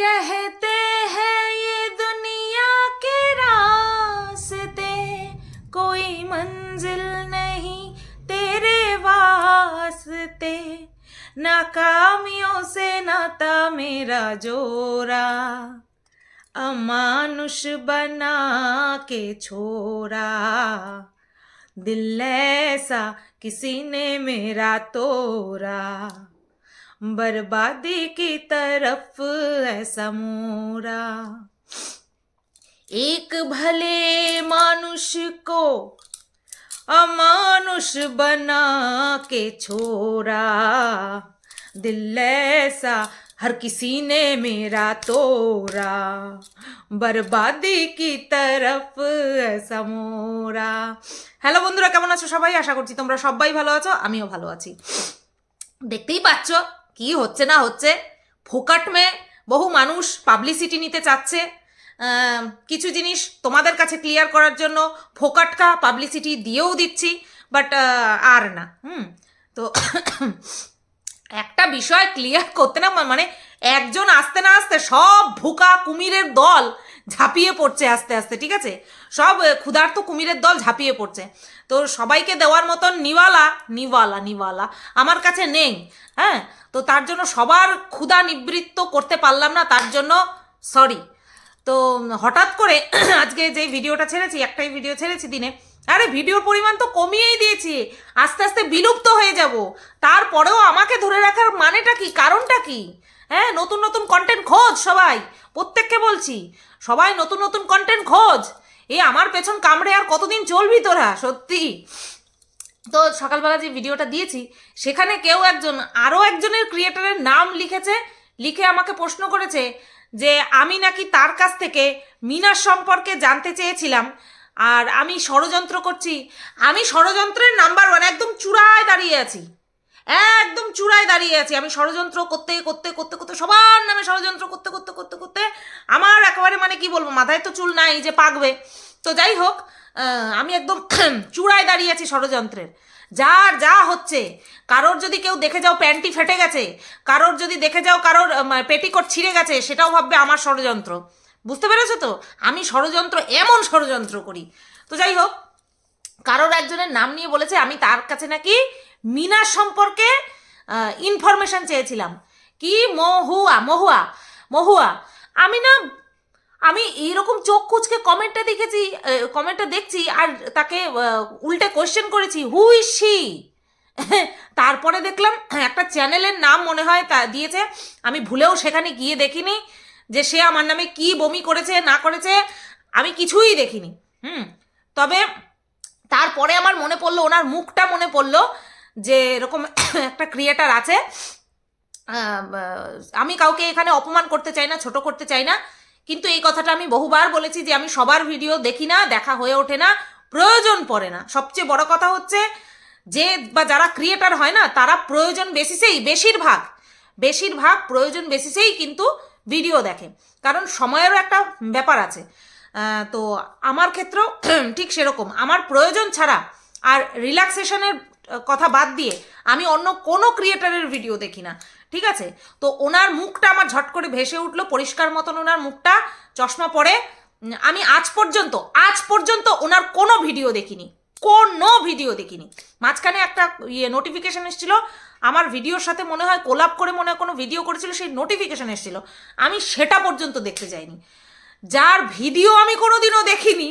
कहते हैं ये दुनिया के रास्ते, कोई मंजिल नहीं तेरे वास्ते। नाकामियों से नाता मेरा जोरा, अमानुष बना के छोरा। दिल ऐसा किसी ने मेरा तोड़ा बर्बादी की तरफ ऐसा मोरा एक भले मानुष को अमानुष बना के छोड़ा दिल ऐसा हर किसी ने मेरा तोड़ा बर्बादी की तरफ ऐसा মোরা হ্যালো বন্ধুরা কেমন আছো সবাই আশা করছি তোমরা সবাই ভালো আছো আমিও ভালো আছি দেখতেই পাচ্ছ কি হচ্ছে না হচ্ছে? ফোকাট মে বহু মানুষ পাবলিসিটি নিতে চাচ্ছে। কিছু জিনিস তোমাদের কাছে ক্লিয়ার করার জন্য ফোকাটকা পাবলিসিটি দিয়েও দিচ্ছি বাট আর না, হুম? তো একটা বিষয় ক্লিয়ার করতে না মানে একজন আসতে না আসতে সব ভুকা কুমিরের দল ঝাঁপিয়ে পড়ছে আস্তে আস্তে, ঠিক আছে? সব ক্ষুধার্ত কুমিরের দল ঝাঁপিয়ে পড়ছে। তো সবাইকে দেওয়ার মতন নিওয়ালা নিওয়ালা নিওয়ালা আমার কাছে নেই হ্যাঁ? তো তার জন্য সবার ক্ষুধা নিবৃত্ত করতে পারলাম না, তার জন্য সরি। তো হঠাৎ করে আজকে যে ভিডিওটা ছেড়েছি, একটাই ভিডিও ছেড়েছি দিনে, আরে ভিডিওর পরিমাণ তো কমিয়েই দিয়েছি, আস্তে আস্তে বিলুপ্ত হয়ে যাব। তারপরেও আমাকে ধরে রাখার মানেটা কি, কারণটা কি? হ্যাঁ নতুন নতুন কন্টেন্ট খোঁজ সবাই। প্রত্যেককে বলছি, সবাই নতুন নতুন কন্টেন্ট খোঁজ। এ, আমার পেছন কামড়ে আর কতদিন চলবি তোরা, সত্যি? তো সকালবেলা যে ভিডিওটা দিয়েছি, সেখানে কেউ একজন আরও একজনের ক্রিয়েটারের নাম লিখেছে, লিখে আমাকে প্রশ্ন করেছে যে, আমি নাকি তার কাছ থেকে মিনার সম্পর্কে জানতে চেয়েছিলাম, আর আমি ষড়যন্ত্র করছি। আমি ষড়যন্ত্রের নাম্বার ওয়ান একদম চূড়ায় দাঁড়িয়ে আছি। একদম চূড়ায় দাঁড়িয়ে আছি। আমি ষড়যন্ত্র করতে করতে করতে করতে, সবার নামে ষড়যন্ত্র করতে করতে করতে করতে আমার একেবারে মানে কি বলব, মাথায় তো চুল নাই যে পাকবে। তো যাই হোক আমি একদম চূড়ায় দাঁড়িয়ে আছি ষড়যন্ত্রের। যার যা হচ্ছে, কারোর যদি কেউ দেখে যাও প্যান্টি ফেটে গেছে, কারোর যদি দেখে যাও কারোর পেটিকোট ছিঁড়ে গেছে, সেটাও ভাববে আমার ষড়যন্ত্র। বুঝতে পেরেছ তো? আমি ষড়যন্ত্র, এমন ষড়যন্ত্র করি। তো যাই হোক, কারোর একজনের নাম নিয়ে বলেছে, আমি তার কাছে নাকি মিনার সম্পর্কে ইনফরমেশন চেয়েছিলাম। কি মহুয়া মহুয়া মহুয়া, আমি না, আমি এইরকম চোখ কুচকে কমেন্টটা দেখেছি কমেন্টটা দেখছি আর তাকে উল্টে কোয়েশ্চেন করেছি হু শি তারপরে দেখলাম, একটা চ্যানেলের নাম মনে হয় তা দিয়েছে, আমি ভুলেও সেখানে গিয়ে দেখিনি যে সে আমার নামে কি বমি করেছে, না করেছে, আমি কিছুই দেখিনি। হুম, তবে তারপরে আমার মনে পড়ল, ওনার মুখটা মনে পড়ল যে এরকম একটা ক্রিয়েটার আছে আমি কাউকে এখানে অপমান করতে চাই না, ছোট করতে চাই না, কিন্তু এই কথাটা আমি বহুবার বলেছি যে আমি সবার ভিডিও দেখি না, দেখা হয়ে ওঠে না, প্রয়োজন পড়ে না। সবচেয়ে বড় কথা হচ্ছে যে বা যারা ক্রিয়েটার হয় না, তারা প্রয়োজন বেসিসেই বেশিরভাগ বেশিরভাগ প্রয়োজন বেসিসেই কিন্তু ভিডিও দেখে। কারণ সময়েরও একটা ব্যাপার আছে। তো আমার ক্ষেত্রেও ঠিক সেরকম। আমার প্রয়োজন ছাড়া আর রিল্যাক্সেশনের কথা বাদ দিয়ে আমি অন্য কোনো ক্রিয়েটারের ভিডিও দেখি না, ঠিক আছে? তো ওনার মুখটা আমার ঝট করে ভেসে উঠল, পরিষ্কার মতন ওনার মুখটা, চশমা পরে আমি আজ পর্যন্ত আজ পর্যন্ত ওনার কোনো ভিডিও দেখিনি, কোনো ভিডিও দেখিনি। মাঝখানে একটা ইয়ে নোটিফিকেশন এসেছিল, আমার ভিডিওর সাথে মনে হয় কোলাপ করে মনে হয় কোনো ভিডিও করেছিল, সেই নোটিফিকেশন এসেছিল। আমি সেটা পর্যন্ত দেখতে যাইনি। যার ভিডিও আমি কোনোদিনও দেখিনি,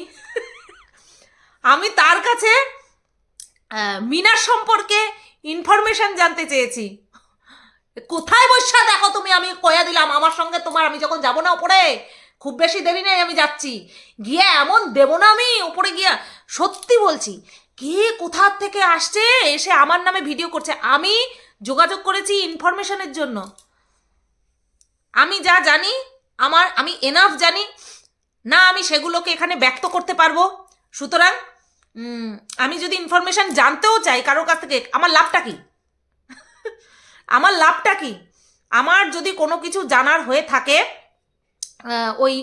আমি তার কাছে মিনার সম্পর্কে ইনফরমেশন জানতে চেয়েছি। কোথায় বসা দেখো তুমি, আমি কয়া দিলাম, আমার সঙ্গে তোমার, আমি যখন যাব না উপরে, খুব বেশি দেরি নেই, আমি যাচ্ছি। গিয়ে এমন দেব না আমি, উপরে গিয়া সত্যি বলছি, কে কোথার থেকে আসছে, এসে আমার নামে ভিডিও করছে? আমি যোগাযোগ করেছি ইনফরমেশনের জন্য। আমি যা জানি, আমার, আমি এনাফ জানি, না আমি সেগুলোকে এখানে ব্যক্ত করতে পারব। সুতরাং আমি যদি ইনফরমেশন জানতেও চাই কারোর কাছ থেকে, আমার লাভটা কি? আমার লাভটা কি? আমার যদি কোনো কিছু জানার হয়ে থাকে ওই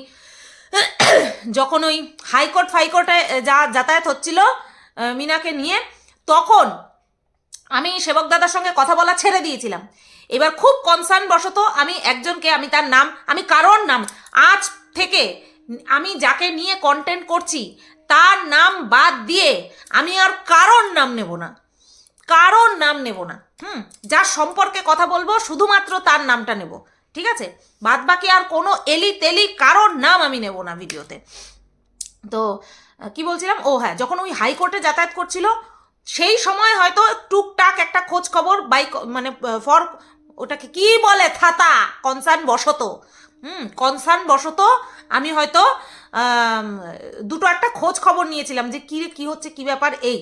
যখন ওই হাইকোর্ট ফাইকোর্টে যা যাতায়াত হচ্ছিল মিনাকে নিয়ে, তখন আমি সেবক দাদার সঙ্গে কথা বলা ছেড়ে দিয়েছিলাম। এবার খুব কনসার্ন বশত আমি একজনকে, আমি তার নাম, আমি কারোর নাম, আজ থেকে আমি যাকে নিয়ে কন্টেন্ট করছি তার নাম বাদ দিয়ে আমি আর কারোর নাম নেব না। কারোর নাম নেব না। হুম, যার সম্পর্কে কথা বলব, শুধুমাত্র তার নামটা নেব। ঠিক আছে? বাদ বাকি আর কোনো এলি তেলি কারোর নাম আমি নেব না ভিডিওতে। তো, কি বলছিলাম? ও হ্যাঁ যখন ওই হাইকোর্টে যাতায়াত করছিল, সেই সময় হয়তো টুকটাক একটা খোঁজ খবর বাইক মানে ফর ওটাকে কি বলে? থাতা কনসার্ন বশত। হুম কনসার্ন বশত আমি হয়তো দুটো একটা খোঁজ খবর নিয়েছিলাম যে কী কী হচ্ছে, কী ব্যাপার, এই।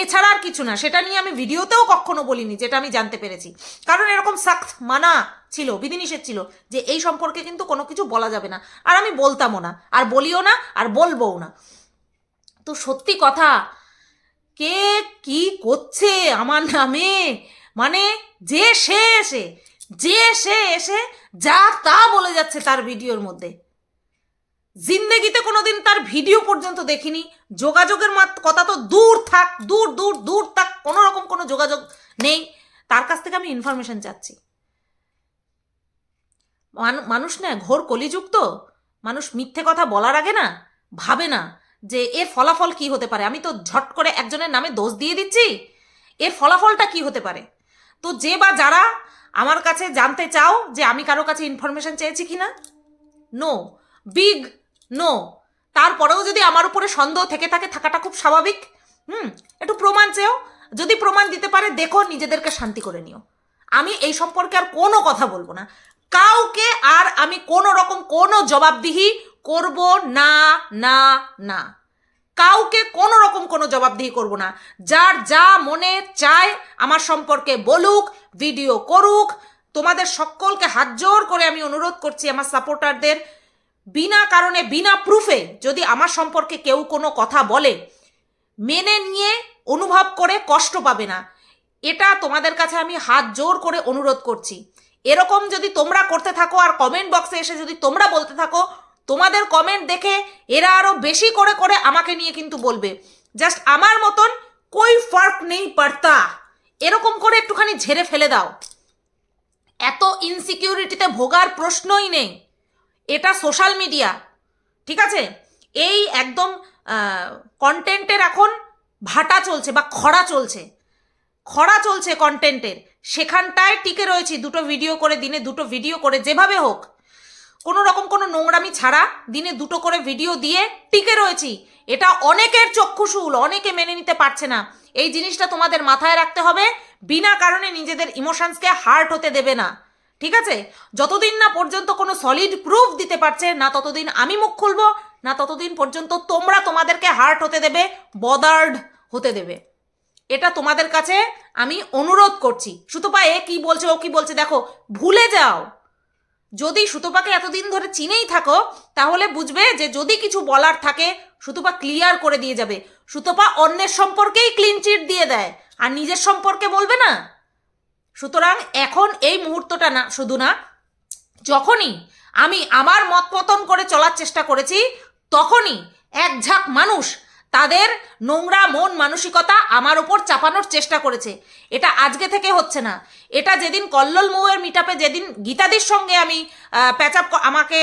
এছাড়া আর কিছু না, সেটা নিয়ে আমি ভিডিওতেও কখনো বলিনি, যেটা আমি জানতে পেরেছি। কারণ এরকম সাক্ত মানা ছিল, বিধিনিষেধ ছিল, যে এই সম্পর্কে কিন্তু কোনো কিছু বলা যাবে না। আর আমি বলতামও না, আর বলিও না, আর বলবও না। তো সত্যি কথা, কে কি করছে আমার নামে? মানে যে সে এসে যে সে এসে যা তা বলে যাচ্ছে তার ভিডিওর মধ্যে। জিন্দেগিতে কোনোদিন তার ভিডিও পর্যন্ত দেখিনি। যোগাযোগের কথা তো দূর থাক, দূর দূর দূর থাক কোনো রকম কোনো যোগাযোগ নেই। তার কাছ থেকে আমি ইনফরমেশন চাচ্ছি। মানুষ না, ঘোর কলিযুক্ত। মানুষ মিথ্যে কথা বলার আগে না, ভাবে না যে এর ফলাফল কি হতে পারে। আমি তো ঝট করে একজনের নামে দোষ দিয়ে দিচ্ছি। এর ফলাফলটা কি হতে পারে? তো যে বা যারা আমার কাছে জানতে চাও যে আমি কারও কাছে ইনফরমেশন চেয়েছি কিনা? নো বিগ নো তারপরেও যদি আমার উপরে সন্দেহ থেকে থাকে, থাকাটা খুব স্বাভাবিক। হুম, একটু প্রমাণ চেয়েও যদি প্রমাণ দিতে পারে, দেখো, নিজেদেরকে শান্তি করে নিও। আমি এই সম্পর্কে আর কোনো কথা বলব না। কাউকে আর আমি কোনো রকম কোনো জবাবদিহি করব না না না। কাউকে কোনো রকম কোনো জবাবদিহি করব না। যার যা মনে চায় আমার সম্পর্কে বলুক ভিডিও করুক, তোমাদের সকলকে হাত জোর করে আমি অনুরোধ করছি আমার সাপোর্টারদের বিনা কারণে, বিনা প্রুফে যদি আমার সম্পর্কে কেউ কোনো কথা বলে, মেনে নিয়ে, অনুভব করে কষ্ট পাবে না। এটা তোমাদের কাছে আমি হাত জোর করে অনুরোধ করছি। এরকম যদি তোমরা করতে থাকো আর কমেন্ট বক্সে এসে যদি তোমরা বলতে থাকো তোমাদের কমেন্ট দেখে এরা আরও বেশি করে করে আমাকে নিয়ে কিন্তু বলবে। জাস্ট আমার মতন কই ফার্ক নেই পারতা এরকম করে একটুখানি ঝেড়ে ফেলে দাও। এত ইনসিকিউরিটিতে ভোগার প্রশ্নই নেই। এটা সোশ্যাল মিডিয়া ঠিক আছে? এই একদম কন্টেন্টের এখন ভাটা চলছে বা খরা চলছে। খরা চলছে কন্টেন্টের সেখানটায় টিকে রয়েছি, দুটো ভিডিও করে দিনে, দুটো ভিডিও করে যেভাবে হোক। কোনো রকম কোনো নোংরামি ছাড়া দিনে দুটো করে ভিডিও দিয়ে টিকে রয়েছি। এটা অনেকের চক্ষুশূল অনেকে মেনে নিতে পারছে না। এই জিনিসটা তোমাদের মাথায় রাখতে হবে, বিনা কারণে নিজেদের ইমোশনসকে হার্ট হতে দেবে না। ঠিক আছে? যতদিন না পর্যন্ত কোনো সলিড প্রুফ দিতে পারছে, না ততদিন আমি মুখ খুলবো, না ততদিন পর্যন্ত তোমরা তোমাদেরকে হার্ট হতে দেবে বদার্ড হতে দেবে। এটা তোমাদের কাছে আমি অনুরোধ করছি। সুতপা এ কি বলছে, ও কি বলছে, দেখো, ভুলে যাও। যদি সুতপাকে এতদিন ধরে চিনেই থাকো, তাহলে বুঝবে যে যদি কিছু বলার থাকে, সুতপা ক্লিয়ার করে দিয়ে যাবে। সুতপা অন্যের সম্পর্কেই ক্লিন চিট দিয়ে দেয়, আর নিজের সম্পর্কে বলবে না। সুতরাং এখন এই মুহূর্তটা না, শুধু না, যখনই আমি আমার মত মতন করে চলার চেষ্টা করেছি, তখনই এক ঝাঁক মানুষ তাদের নোংরা মন মানসিকতা আমার ওপর চাপানোর চেষ্টা করেছে। এটা আজকে থেকে হচ্ছে না। এটা যেদিন কল্লোল মৌয়ের মিটাপে যেদিন গীতাদির সঙ্গে আমি প্যাচ আপ আমাকে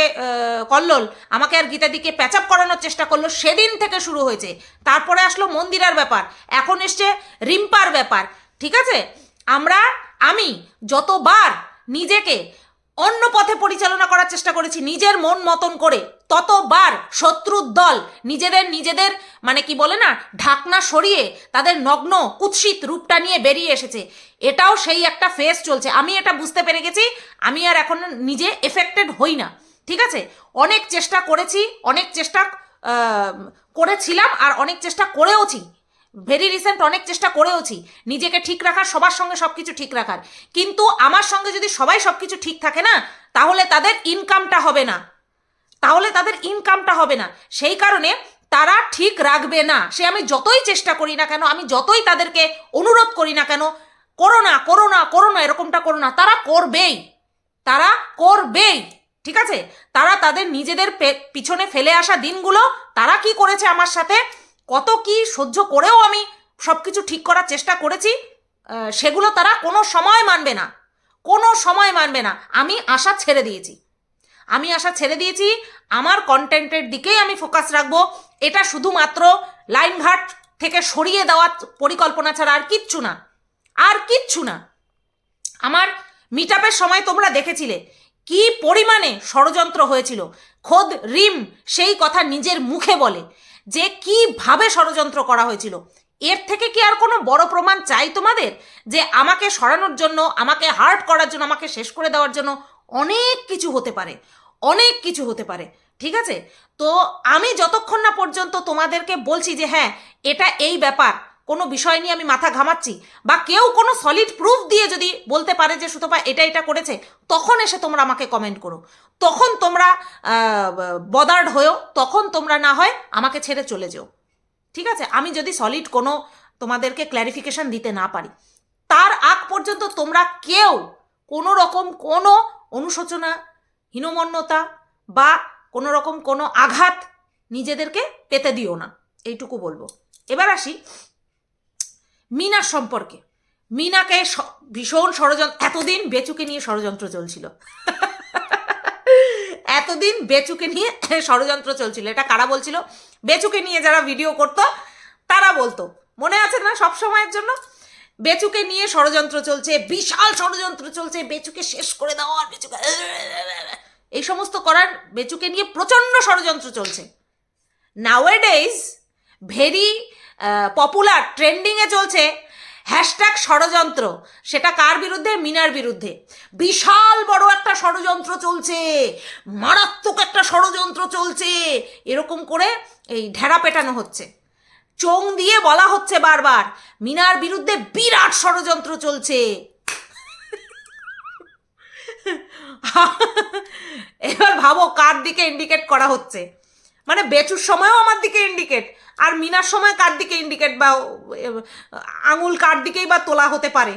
কল্লোল, আমাকে আর গীতাদিকে প্যাচ আপ করানোর চেষ্টা করল, সেদিন থেকে শুরু হয়েছে। তারপরে আসলো মন্দিরার ব্যাপার। এখন এসছে রিম্পার ব্যাপার। ঠিক আছে? আমরা, আমি যতবার নিজেকে অন্য পথে পরিচালনা করার চেষ্টা করেছি। নিজের মন মতন করে। ততবার শত্রুর দল নিজেদের নিজেদের মানে কি বলে না, ঢাকনা সরিয়ে তাদের নগ্ন, কুৎসিত রূপটা নিয়ে বেরিয়ে এসেছে। এটাও সেই একটা ফেস চলছে। আমি এটা বুঝতে পেরে গেছি, আমি আর এখন নিজে এফেক্টেড হই না। ঠিক আছে? অনেক চেষ্টা করেছি, অনেক চেষ্টা করেছিলাম আর অনেক চেষ্টা করেওছি। ভেরি রিসেন্ট অনেক চেষ্টা করেওছি, নিজেকে ঠিক রাখার, সবার সঙ্গে সব কিছু ঠিক রাখার। কিন্তু আমার সঙ্গে যদি সবাই সব কিছু ঠিক থাকে না, তাহলে তাদের ইনকামটা হবে না। তাহলে তাদের ইনকামটা হবে না। সেই কারণে তারা ঠিক রাখবে না। সে আমি যতই চেষ্টা করি না কেন, আমি যতই তাদেরকে অনুরোধ করি না কেন, করো না করো না করো না, এরকমটা করো না, তারা করবেই। তারা করবেই, ঠিক আছে? তারা তাদের নিজেদের পিছনে ফেলে আসা দিনগুলো তারা কি করেছে আমার সাথে? কত কি সহ্য করেও আমি সব কিছু ঠিক করার চেষ্টা করেছি সেগুলো তারা কোনো সময় মানবে না। কোনো সময় মানবে না। আমি আশা ছেড়ে দিয়েছি। আমি আশা ছেড়ে দিয়েছি, আমার কন্টেন্টের দিকেই আমি ফোকাস রাখব। এটা শুধুমাত্র লাইনঘাট থেকে সরিয়ে দেওয়ার পরিকল্পনা ছাড়া আর কিচ্ছু না। আর কিচ্ছু না। আমার মিট সময় তোমরা দেখেছিলে। কি পরিমাণে ষড়যন্ত্র হয়েছিল। খোদ রিম সেই কথা নিজের মুখে বলে। যে কীভাবে ষড়যন্ত্র করা হয়েছিল। এর থেকে কি আর কোনো বড় প্রমাণ চাই তোমাদের? যে আমাকে সরানোর জন্য, আমাকে হার্ট করার জন্য, আমাকে শেষ করে দেওয়ার জন্য অনেক কিছু হতে পারে। অনেক কিছু হতে পারে। ঠিক আছে? তো আমি যতক্ষণ না পর্যন্ত তোমাদেরকে বলছি যে হ্যাঁ এটা এই ব্যাপার, কোনো বিষয় নিয়ে আমি মাথা ঘামাচ্ছি বা কেউ কোনো সলিড প্রুফ দিয়ে যদি বলতে পারে যে সুতপা এটা এটা করেছে, তখন এসে তোমরা আমাকে কমেন্ট করো। তখন তোমরা বদার্ড হয়েও, তখন তোমরা না হয় আমাকে ছেড়ে চলে যেও। ঠিক আছে? আমি যদি সলিড কোনো তোমাদেরকে ক্ল্যারিফিকেশন দিতে না পারি, তার আগ পর্যন্ত তোমরা কেউ কোনো রকম কোনো অনুশোচনা, হীনমন্যতা বা কোনো রকম কোনো আঘাত নিজেদেরকে পেতে দিও না। এইটুকু বলব। এবার আসি মিনার সম্পর্কে। মিনাকে ভীষণ ষড়যন্ত্র, এতদিন বেচুকে নিয়ে ষড়যন্ত্র চলছিল। এতদিন বেচুকে নিয়ে ষড়যন্ত্র চলছিল। এটা কারা বলছিল? বেচুকে নিয়ে যারা ভিডিও করতো, তারা বলতো। মনে আছে না সব সময়ের জন্য? বেচুকে নিয়ে ষড়যন্ত্র চলছে, বিশাল ষড়যন্ত্র চলছে, বেচুকে শেষ করে দেওয়া আর বেচুকে এই সমস্ত করার বেচুকে নিয়ে প্রচণ্ড ষড়যন্ত্র চলছে। নাওয়েডেজ ভেরি পপুলার ট্রেন্ডিংয়ে চলছে। হ্যাশট্যাগ ষড়যন্ত্র। সেটা কার বিরুদ্ধে? মিনার বিরুদ্ধে। বিশাল বড় একটা ষড়যন্ত্র চলছে। মারাত্মক একটা ষড়যন্ত্র চলছে। এরকম করে এই ঢেরা পেটানো হচ্ছে। চোং দিয়ে বলা হচ্ছে বারবার, মিনার বিরুদ্ধে বিরাট ষড়যন্ত্র চলছে। এবার ভাবো কার দিকে ইন্ডিকেট করা হচ্ছে। মানে বেচুর সময়ও আমার দিকে ইন্ডিকেট আর মিনার সময় কার দিকে ইন্ডিকেট বা আঙুল কার দিকেই বা তোলা হতে পারে?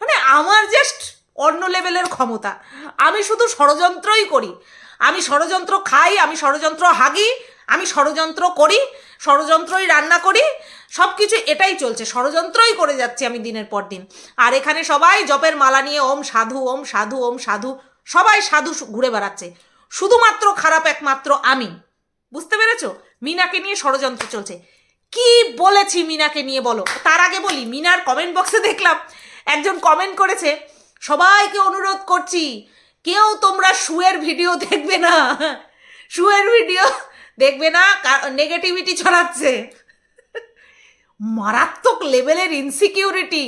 মানে আমার জাস্ট অন্য লেভেলের ক্ষমতা। আমি শুধু ষড়যন্ত্রই করি। আমি ষড়যন্ত্র খাই, আমি ষড়যন্ত্র হাগি, আমি ষড়যন্ত্র করি, ষড়যন্ত্রই রান্না করি সব কিছু এটাই চলছে। ষড়যন্ত্রই করে যাচ্ছি আমি দিনের পর দিন। আর এখানে সবাই জপের মালা নিয়ে ওম সাধু ওম সাধু ওম সাধু, সবাই সাধু ঘুরে বেড়াচ্ছে। শুধুমাত্র খারাপ একমাত্র আমি। বুঝতে পেরেছ? মিনাকে নিয়ে ষড়যন্ত্র চলছে। কি বলেছি মিনাকে নিয়ে বলো? তার আগে বলি, মিনার কমেন্ট বক্সে দেখলাম, একজন কমেন্ট করেছে, সবাইকে অনুরোধ করছি, কেউ তোমরা শুয়ের ভিডিও দেখবে না। শুয়ের ভিডিও দেখবে না নেগেটিভিটি ছড়াচ্ছে। মারাত্মক লেভেলের ইনসিকিউরিটি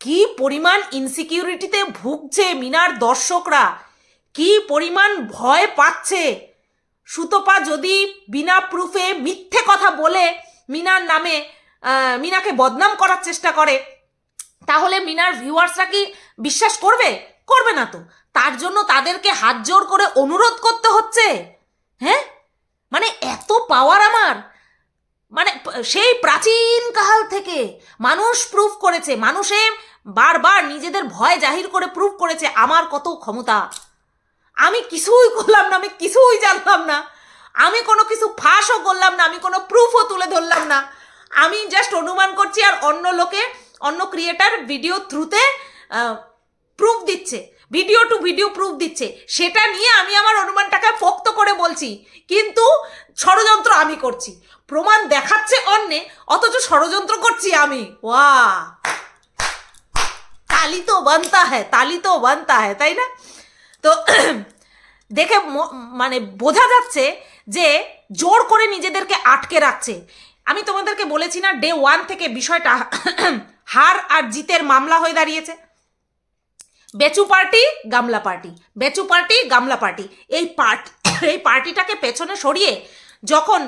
কি পরিমাণ ইনসিকিউরিটিতে ভুগছে মিনার দর্শকরা? কি পরিমাণ ভয় পাচ্ছে? সুতপা যদি বিনা প্রুফে মিথ্যে কথা বলে মিনার নামে মিনাকে বদনাম করার চেষ্টা করে, তাহলে মিনার ভিউয়ার্সরা কি বিশ্বাস করবে? করবে না তো। তার জন্য তাদেরকে হাত জোর করে অনুরোধ করতে হচ্ছে। হ্যাঁ? মানে এত পাওয়ার আমার। মানে সেই প্রাচীন কাল থেকে মানুষ প্রুফ করেছে, মানুষে বারবার নিজেদের ভয় জাহির করে প্রুফ করেছে, আমার কত ক্ষমতা। আমি কিছুই করলাম না, আমি কিছুই জানলাম না। আমি কোনো কিছু ফাঁসও করলাম না, আমি কোনো প্রুফও তুলে ধরলাম না। আমি জাস্ট অনুমান করছি আর অন্য লোকে, অন্য ক্রিয়েটার ভিডিও থ্রুতে প্রুফ দিচ্ছে ভিডিও টু ভিডিও প্রুফ দিচ্ছে। সেটা নিয়ে আমি আমার অনুমানটাকে পোক্ত করে বলছি, কিন্তু ষড়যন্ত্র আমি করছি। প্রমাণ দেখাচ্ছে অন্যে, অথচ ষড়যন্ত্র করছি আমি। ওয়া তালি তো বানতা হ্যাঁ তালি তো বানতা হ্যাঁ তাই না? তো দেখে মানে বোঝা যাচ্ছে যে জোর করে নিজেদেরকে আটকে রাখছে। আমি তোমাদেরকে বলেছি না ডে ওয়ান থেকে বিষয়টা হার আর জিতের মামলা হয়ে দাঁড়িয়েছে। বেচু পার্টি, গামলা পার্টি। বেচু পার্টি, গামলা পার্টি। এই পার্টি, এই পার্টিটাকে পেছনে সরিয়ে যখন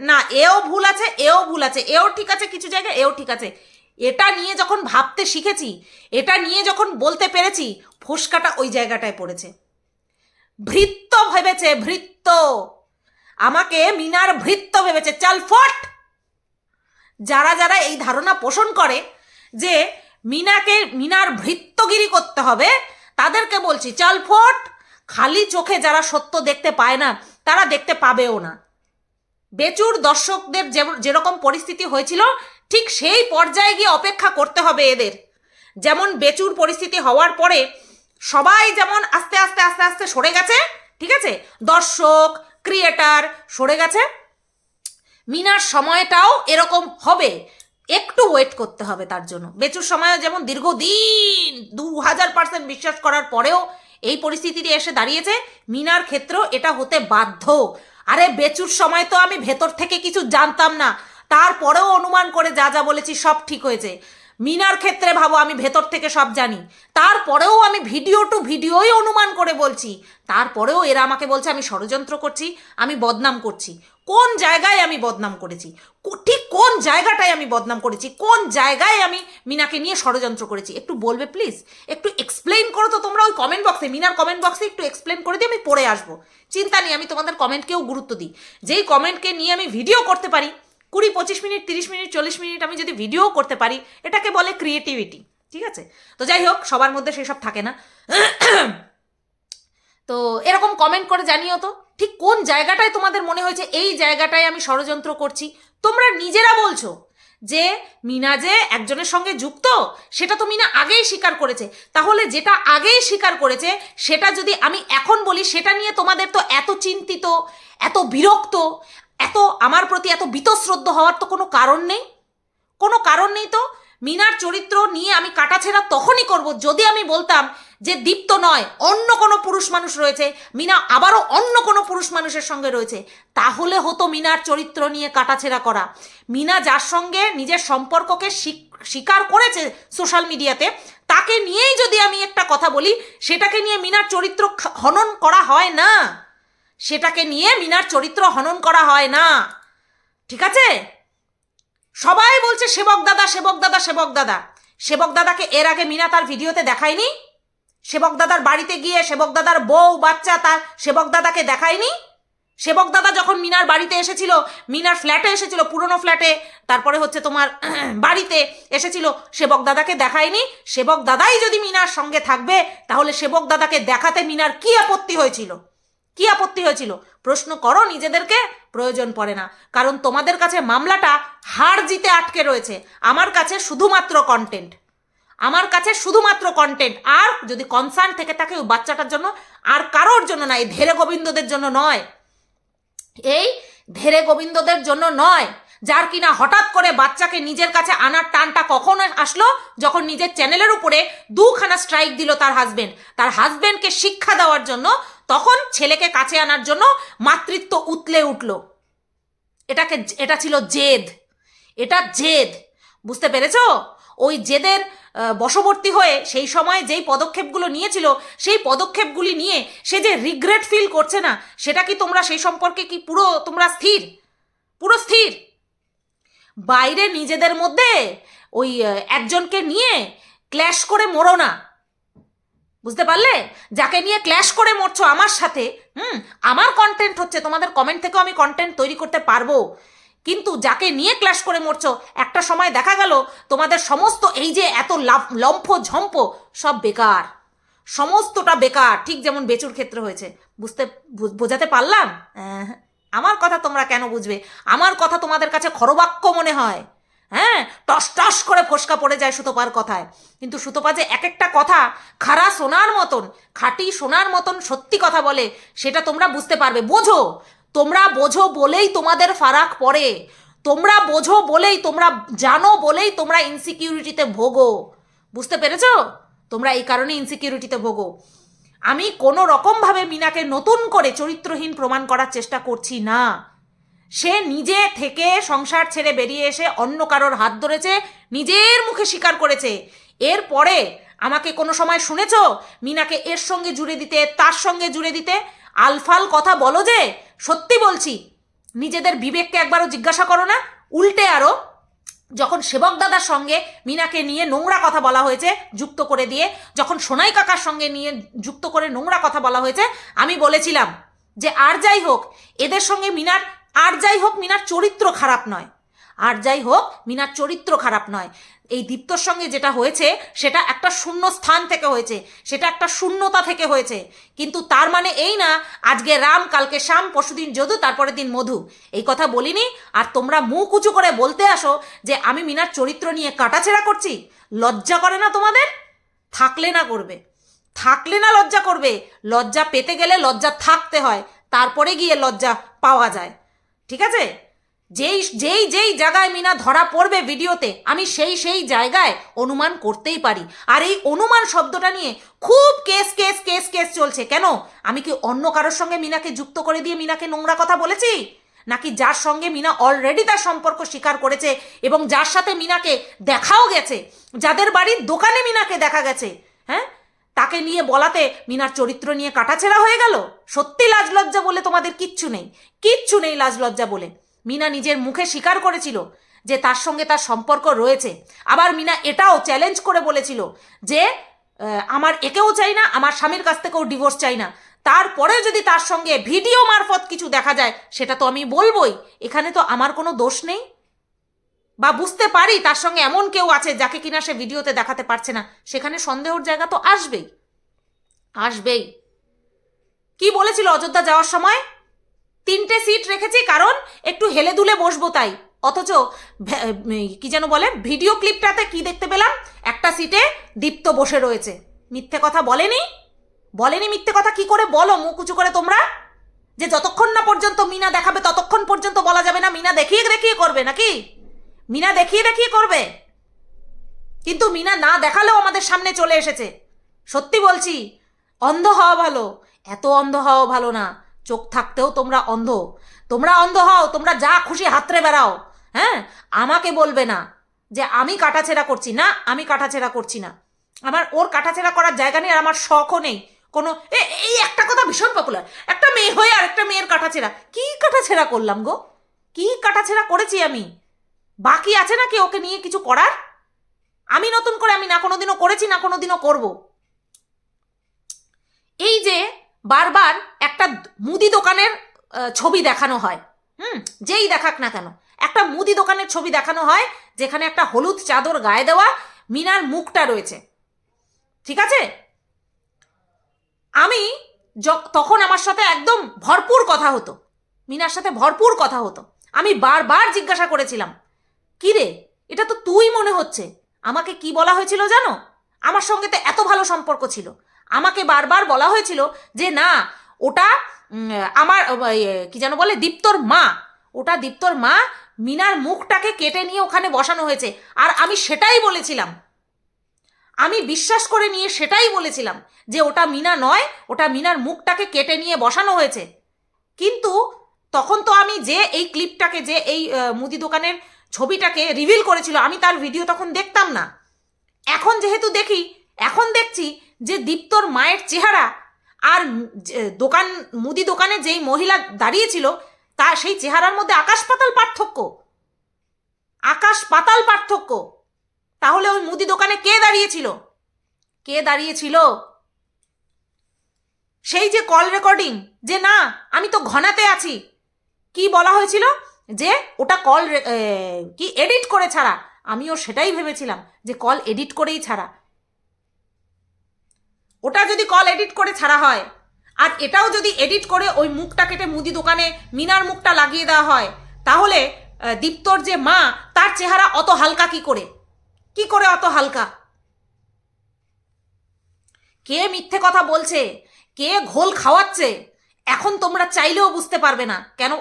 না, এও ভুল আছে, এও ভুল আছে, এও ঠিক আছে কিছু জায়গায়, এও ঠিক আছে। এটা নিয়ে যখন ভাবতে শিখেছি, এটা নিয়ে যখন বলতে পেরেছি, ফোসকাটা ওই জায়গাটায় পড়েছে। ভৃত্য ভেবেছে, ভৃত্য। আমাকে মিনার ভৃত্য ভেবেছে, চাল ফট। যারা যারা এই ধারণা পোষণ করে যে মিনাকে, মিনার ভৃত্যগিরি করতে হবে, তাদেরকে বলছি, চাল ফট। খালি চোখে যারা সত্য দেখতে পায় না, তারা দেখতে পাবেও না। বেচুর দর্শকদের যেরকম পরিস্থিতি হয়েছিল ঠিক সেই পর্যায়ে গিয়ে অপেক্ষা করতে হবে এদের। যেমন বেচুর পরিস্থিতি হওয়ার পরে সবাই যেমন আস্তে আস্তে আস্তে আস্তে সরে গেছে, ঠিক আছে? দর্শক, ক্রিয়েটার সরে গেছে। মিনার সময়টাও এরকম হবে। একটু ওয়েট করতে হবে তার জন্য। বেচুর সময়ও যেমন দীর্ঘদিন দু হাজার পার্সেন্ট বিশ্বাস করার পরেও এই পরিস্থিতিতে এসে দাঁড়িয়েছে, মিনার ক্ষেত্রেও এটা হতে বাধ্য। আরে বেচুর সময় তো আমি ভেতর থেকে কিছু জানতাম না। তারপরেও অনুমান করে যা যা বলেছি সব ঠিক হয়েছে। মিনার ক্ষেত্রে ভাবো, আমি ভেতর থেকে সব জানি। তারপরেও আমি ভিডিও টু ভিডিওই অনুমান করে বলছি। তারপরেও এরা আমাকে বলছে, আমি ষড়যন্ত্র করছি, আমি বদনাম করছি। কোন জায়গায় আমি বদনাম করেছি? ঠিক কোন জায়গাটায় আমি বদনাম করেছি? কোন জায়গায় আমি মিনাকে নিয়ে ষড়যন্ত্র করেছি? একটু বলবে প্লিজ? একটু এক্সপ্লেইন করো তো তোমরা ওই কমেন্ট বক্সে মিনার কমেন্ট বক্সে একটু এক্সপ্লেন করে দিয়ে আমি পড়ে আসব। চিন্তা নেই, আমি তোমাদের কমেন্টকেও গুরুত্ব দিই। যেই কমেন্টকে নিয়ে আমি ভিডিও করতে পারি কুড়ি, পঁচিশ মিনিট, তিরিশ মিনিট, চল্লিশ মিনিট আমি যদি ভিডিও করতে পারি, এটাকে বলে ক্রিয়েটিভিটি ঠিক আছে? তো যাই হোক, সবার মধ্যে সেসব থাকে না। তো এরকম কমেন্ট করে জানিও তো, ঠিক কোন জায়গাটায় তোমাদের মনে হয়েছে এই জায়গাটায় আমি ষড়যন্ত্র করছি? তোমরা নিজেরা বলছো যে মিনা যে একজনের সঙ্গে যুক্ত, সেটা তো মিনা আগেই স্বীকার করেছে। তাহলে যেটা আগেই স্বীকার করেছে, সেটা যদি আমি এখন বলি, সেটা নিয়ে তোমাদের তো এত চিন্তিত, এত বিরক্ত এত আমার প্রতি এত বীতশ্রদ্ধ হওয়ার তো কোনো কারণ নেই? কোনো কারণ নেই তো? মিনার চরিত্র নিয়ে আমি কাটাছেড়া তখনই করব যদি আমি বলতাম যে দীপ্ত নয়, অন্য কোনো পুরুষ মানুষ রয়েছে, মিনা আবারও অন্য কোনো পুরুষ মানুষের সঙ্গে রয়েছে, তাহলে হতো মিনার চরিত্র নিয়ে কাটাছেড়া করা। মিনা যার সঙ্গে নিজের সম্পর্ককে স্বীকার করেছে সোশ্যাল মিডিয়াতে, তাকে নিয়েই যদি আমি একটা কথা বলি, সেটাকে নিয়ে মিনার চরিত্র হনন করা হয় না। সেটাকে নিয়ে মিনার চরিত্র হনন করা হয় না। ঠিক আছে? সবাই বলছে, সেবক দাদা সেবক দাদা সেবক দাদা। সেবক দাদাকে এর আগে মিনা তার ভিডিওতে দেখায়নি? সেবক দাদার বাড়িতে গিয়ে সেবক দাদার বউ, বাচ্চা তার সেবক দাদাকে দেখায়নি? সেবক দাদা যখন মিনার বাড়িতে এসেছিল, মিনার ফ্ল্যাটে এসেছিল, পুরনো ফ্ল্যাটে, তারপরে হচ্ছে তোমার বাড়িতে এসেছিল, সেবক দাদাকে দেখায়নি? সেবক দাদাই যদি মিনার সঙ্গে থাকবে, তাহলে সেবক দাদাকে দেখাতে মিনার কি আপত্তি হয়েছিল? কি আপত্তি হয়েছিল? প্রশ্ন করো, নিজেদেরকে। প্রয়োজন পড়ে না। কারণ তোমাদের কাছে মামলাটা হার জিতে আটকে রয়েছে। আমার কাছে শুধুমাত্র কন্টেন্ট আমার কাছে শুধুমাত্র কন্টেন্ট আর যদি কনসার্ন থেকে থাকে ওই বাচ্চাটার জন্য, আর কারোর জন্য না, এই ধেরে গোবিন্দদের জন্য নয়। এই ধেরে গোবিন্দদের জন্য নয়। যার কিনা হঠাৎ করে বাচ্চাকে নিজের কাছে আনার টানটা কখন আসলো? যখন নিজের চ্যানেলের উপরে দুখানা স্ট্রাইক দিল তার হাজবেন্ড তার হাজবেন্ডকে শিক্ষা দেওয়ার জন্য তখন ছেলেকে কাছে আনার জন্য মাতৃত্ব উতলে উঠল। এটাকে এটা ছিল জেদ। এটা জেদ। বুঝতে পেরেছ? ওই জেদের বশবর্তী হয়ে সেই সময় যেই পদক্ষেপগুলো নিয়েছিল, সেই পদক্ষেপগুলি নিয়ে সে যে রিগ্রেট ফিল করছে না, সেটা কি তোমরা সেই সম্পর্কে কি পুরো, তোমরা স্থির? পুরো স্থির? বাইরে নিজেদের মধ্যে ওই একজনকে নিয়ে ক্ল্যাশ করে মরো না। বুঝতে পারলে? যাকে নিয়ে ক্ল্যাশ করে মরছো আমার সাথে, হুম, আমার কন্টেন্ট হচ্ছে, তোমাদের কমেন্ট থেকেও আমি কন্টেন্ট তৈরি করতে পারব। কিন্তু যাকে নিয়ে ক্ল্যাশ করে মরছো, একটা সময় দেখা গেল, তোমাদের সমস্ত এই যে এত লম্ফ ঝম্প, সব বেকার। সমস্তটা বেকার, ঠিক যেমন বেচুর ক্ষেত্রে হয়েছে। বুঝতে বোঝাতে পারলাম? আমার কথা তোমরা কেন বুঝবে? আমার কথা তোমাদের কাছে খরবাক্য মনে হয়। হ্যাঁ টস টস করে ফসকা পড়ে যায় সুতোপার কথায়। কিন্তু সুতোপা যে এক একটা কথা খারা সোনার মতন, খাঁটি সোনার মতন সত্যি কথা বলে, সেটা তোমরা বুঝতে পারবে। বোঝো, তোমরা বোঝো বলেই তোমাদের ফারাক পড়ে। তোমরা বোঝো বলেই, তোমরা জানো বলেই তোমরা ইনসিকিউরিটিতে ভোগো। বুঝতে পেরেছ? তোমরা এই কারণে ইনসিকিউরিটিতে ভোগো। আমি কোনো রকমভাবে মিনাকে নতুন করে চরিত্রহীন প্রমাণ করার চেষ্টা করছি না। সে নিজে থেকে সংসার ছেড়ে বেরিয়ে এসে অন্য কারোর হাত ধরেছে, নিজের মুখে স্বীকার করেছে। এরপরে আমাকে কোনো সময় শুনেছ? মিনাকে এর সঙ্গে জুড়ে দিতে, তার সঙ্গে জুড়ে দিতে? আলফাল কথা বলো যে, সত্যি বলছি। নিজেদের বিবেককে একবারও জিজ্ঞাসা করো না, উল্টে আরও যখন সেবক দাদার সঙ্গে মিনাকে নিয়ে নোংরা কথা বলা হয়েছে, যুক্ত করে দিয়ে, যখন সোনাই কাকার সঙ্গে নিয়ে যুক্ত করে নোংরা কথা বলা হয়েছে, আমি বলেছিলাম যে, আর যাই হোক, এদের সঙ্গে মিনার আর যাই হোক, মিনার চরিত্র খারাপ নয়। আর যাই হোক, মিনার চরিত্র খারাপ নয়। এই দীপ্তর সঙ্গে যেটা হয়েছে, সেটা একটা শূন্য স্থান থেকে হয়েছে, সেটা একটা শূন্যতা থেকে হয়েছে। কিন্তু তার মানে এই না, আজকে রাম, কালকে শ্যাম, পরশুদিন যদু, তারপরের দিন মধু। এই কথা বলিনি, আর তোমরা মুখ উঁচু করে বলতে আসো যে আমি মিনার চরিত্র নিয়ে কাটাছেড়া করছি। লজ্জা করে না তোমাদের? থাকলে না করবে। থাকলে না লজ্জা করবে। লজ্জা পেতে গেলে লজ্জা থাকতে হয়। তারপরে গিয়ে লজ্জা পাওয়া যায়। ঠিক আছে? যেই যেই যেই জায়গায় মিনা ধরা পড়বে ভিডিওতে, আমি সেই সেই জায়গায় অনুমান করতেই পারি। আর এই অনুমান শব্দটা নিয়ে খুব কেস কেস কেস কেস চলছে। কেন? আমি কি অন্য কারোর সঙ্গে মিনাকে যুক্ত করে দিয়ে মিনাকে নোংরা কথা বলেছি? নাকি যার সঙ্গে মিনা অলরেডি তার সম্পর্ক স্বীকার করেছে এবং যার সাথে মিনাকে দেখাও গেছে? যাদের বাড়ির দোকানে মিনাকে দেখা গেছে হ্যাঁ? তাকে নিয়ে বলাতে মিনার চরিত্র নিয়ে কাটাছেড়া হয়ে গেল? সত্যি লাজ লজ্জা বলে তোমাদের কিচ্ছু নেই। কিচ্ছু নেই লাজ লজ্জা বলে। মিনা নিজের মুখে স্বীকার করেছিল যে তার সঙ্গে তার সম্পর্ক রয়েছে। আবার মিনা এটাও চ্যালেঞ্জ করে বলেছিল যে আমার একেও চাই না, আমার স্বামীর কাছ থেকেও ডিভোর্স চাই না। তারপরে যদি তার সঙ্গে ভিডিও মারফত কিছু দেখা যায়, সেটা তো আমি বলবই। এখানে তো আমার কোনো দোষ নেই। বা বুঝতে পারি তার সঙ্গে এমন কেউ আছে যাকে কিনা সে ভিডিওতে দেখাতে পারছে না, সেখানে সন্দেহর জায়গা তো আসবেই। আসবেই। কি বলেছিল অযোধ্যা যাওয়ার সময়? তিনটে সিট রেখেছি, কারণ একটু হেলে দুলে বসবো তাই। অথচ কি যেন বলে ভিডিও ক্লিপটাতে কি দেখতে পেলাম? একটা সিটে দীপ্ত বসে রয়েছে। মিথ্যে কথা বলেনি? বলেনি মিথ্যে কথা কি করে বলো মুখ উঁচু করে তোমরা? যে যতক্ষণ না পর্যন্ত মিনা দেখাবে, ততক্ষণ পর্যন্ত বলা যাবে না, মিনা দেখিয়ে দেখিয়ে করবে নাকি? মিনা দেখিয়ে দেখিয়ে করবে। কিন্তু মিনা না দেখালেও আমাদের সামনে চলে এসেছে। সত্যি বলছি, অন্ধ হওয়া ভালো। এত অন্ধ হওয়া ভালো না। চোখ থাকতেও তোমরা অন্ধ। তোমরা অন্ধ হও, তোমরা যা খুশি হাতরে বেড়াও। হ্যাঁ? আমাকে বলবে না যে আমি কাটাছেড়া করছি। না, আমি কাটাছেড়া করছি না। আমার, ওর কাটাছেড়া করার জায়গা নেই আর আমার শখও নেই। কোনো এই একটা কথা ভীষণ পপুলার একটা মেয়ে হয়ে আর একটা মেয়ের কাটাছেড়া। কি কাটাছেড়া করলাম গো? কি কাটাছেড়া করেছি আমি? বাকি আছে নাকি ওকে নিয়ে কিছু করার? আমি নতুন করে, আমি না কোনোদিনও করেছি, না কোনোদিনও করব। এই যে বারবার একটা মুদি দোকানের ছবি দেখানো হয়, হুম, যেই দেখাক না কেন, একটা মুদি দোকানের ছবি দেখানো হয়, যেখানে একটা হলুদ চাদর গায়ে দেওয়া মিনার মুখটা রয়েছে। ঠিক আছে? আমি তখন আমার সাথে একদম ভরপুর কথা হতো, মিনার সাথে ভরপুর কথা হতো। আমি বারবার জিজ্ঞাসা করেছিলাম কি রে এটা তো তুই মনে হচ্ছে। আমাকে কি বলা হয়েছিল জানো? আমার সঙ্গে তো এত ভালো সম্পর্ক ছিল। আমাকে বারবার বলা হয়েছিল যে না, ওটা আমার কি যেন বলে, দীপ্তর মা। ওটা দীপ্তর মা মিনার মুখটাকে কেটে নিয়ে ওখানে বসানো হয়েছে। আর আমি সেটাই বলেছিলাম। আমি বিশ্বাস করে নিয়ে সেটাই বলেছিলাম যে ওটা মিনা নয়, ওটা মিনার মুখটাকে কেটে নিয়ে বসানো হয়েছে। কিন্তু তখন তো আমি যে এই ক্লিপটাকে, যে এই মুদি দোকানের ছবিটাকে রিভিল করেছিল, আমি তার ভিডিও তখন দেখতাম না। এখন যেহেতু দেখি, এখন দেখছি যে দীপ্তর মায়ের চেহারা আর দোকান, মুদি দোকানে যেই মহিলা দাঁড়িয়েছিল, তা সেই চেহারার মধ্যে আকাশ পাতাল পার্থক্য। আকাশ পাতাল পার্থক্য। তাহলে ওই মুদি দোকানে কে দাঁড়িয়েছিল? কে দাঁড়িয়েছিল? সেই যে কল রেকর্ডিং যে না, আমি তো ঘনাতে আছি। কি বলা হয়েছিল? যে ওটা কল কি এডিট করে ছাড়া। আমিও সেটাই ভেবেছিলাম যে কল এডিট করেই ছাড়া। ওটা যদি কল এডিট করে ছাড়া হয়, আর এটাও যদি এডিট করে ওই মুখটা কেটে মুদি দোকানে মিনার মুখটা লাগিয়ে দেওয়া হয়, তাহলে দীপ্তর যে মা, তার চেহারা অত হালকা কি করে? কি করে অত হালকা? কে মিথ্যে কথা বলছে? কে ঘোল খাওয়াচ্ছে? এখন তোমরা চাইলেও বুঝতে পারবে না। কেন?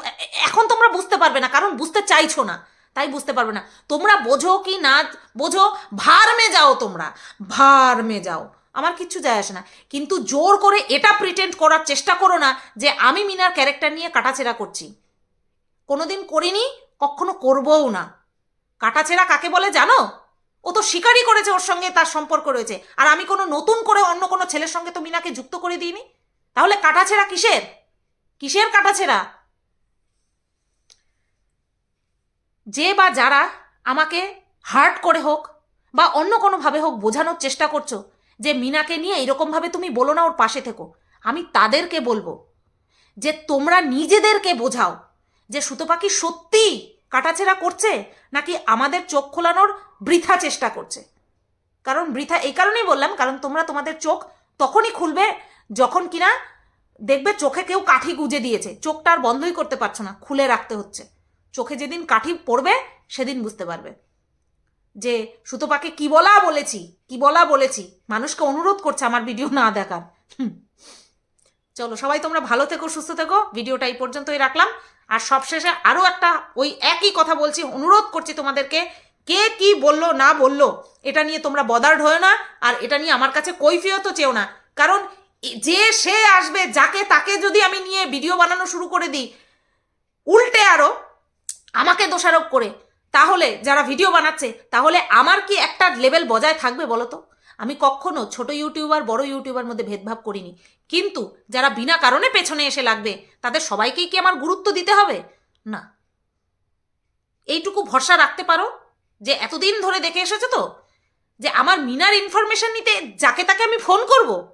এখন তোমরা বুঝতে পারবে না, কারণ বুঝতে চাইছো না। তাই বুঝতে পারবে না। তোমরা বোঝো কি না, বোঝো ভার মে যাও তোমরা ভার মে যাও। আমার কিচ্ছু যায় আসে না। কিন্তু জোর করে এটা প্রিটেন্ড করার চেষ্টা করো না যে আমি মিনার ক্যারেক্টার নিয়ে কাটাছেড়া করছি। কোনোদিন করিনি, কখনো করবও না। কাটাছেড়া কাকে বলে জানো? ও তো স্বীকারই করেছে ওর সঙ্গে তার সম্পর্ক রয়েছে। আর আমি কোনো নতুন করে অন্য কোনো ছেলের সঙ্গে তো মিনাকে যুক্ত করে দিইনি? তাহলে কাটাছেড়া কিসের? কিসের কাটাছেড়া যে বা যারা আমাকে হার্ট করে হোক বা অন্য কোনোভাবে হোক বোঝানোর চেষ্টা করছ, যে মিনাকে নিয়ে এরকমভাবে তুমি বলো না ওর পাশে থেকো, আমি তাদেরকে বলব যে তোমরা নিজেদেরকে বোঝাও যে সুতো পাখি সত্যি কাটাছেড়া করছে নাকি আমাদের চোখ খোলানোর বৃথা চেষ্টা করছে? কারণ বৃথা এই কারণেই বললাম, কারণ তোমরা তোমাদের চোখ তখনই খুলবে যখন কিনা দেখবে চোখে কেউ কাঠি গুজে দিয়েছে, চোখটা আর বন্ধই করতে পারছ না, খুলে রাখতে হচ্ছে। চোখে যেদিন কাঠি পড়বে, সেদিন বুঝতে পারবে। যে সুতোপাকে কি বলা বলেছি, কি বলা বলেছি, মানুষকে অনুরোধ করছে আমার ভিডিও না দেখার। চলো সবাই তোমরা ভালো থেকো, সুস্থ থেকো। ভিডিওটা এই পর্যন্তই রাখলাম। আর সবশেষে আরও একটা ওই একই কথা বলছি, অনুরোধ করছি তোমাদেরকে, কে কি বলল, না বলল, এটা নিয়ে তোমরা বদার্ড হয়েও না, আর এটা নিয়ে আমার কাছে কৈফিয়তও চেও না। কারণ যে সে আসবে, যাকে তাকে যদি আমি নিয়ে ভিডিও বানানো শুরু করে দিই, উল্টে আরও আমাকে দোষারোপ করে, তাহলে যারা ভিডিও বানাচ্ছে, তাহলে আমার কি একটা লেভেল বজায় থাকবে বলো তো? আমি কখনো ছোট ইউটিউবার বড় ইউটিউবার মধ্যে ভেদভাব করিনি। কিন্তু যারা বিনা কারণে পেছনে এসে লাগবে, তাদের সবাইকেই কি আমার গুরুত্ব দিতে হবে? না। এইটুকু ভরসা রাখতে পারো যে এতদিন ধরে দেখে এসেছ তো? যে আমার মিনার ইনফরমেশন নিতে যাকে তাকে আমি ফোন করব?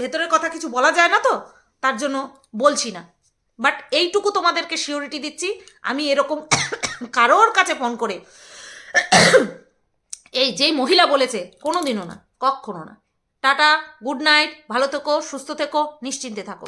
ভেতরের কথা কিছু বলা যায় না তো, তার জন্য বলছি না। বাট এইটুকু তোমাদেরকে সিওরিটি দিচ্ছি, আমি এরকম কারোর কাছে ফোন করে এই যেই মহিলা বলেছে কোনো দিনও না কখনো না। টাটা গুড নাইট ভালো থেকো, সুস্থ থেকো, নিশ্চিন্তে থাকো।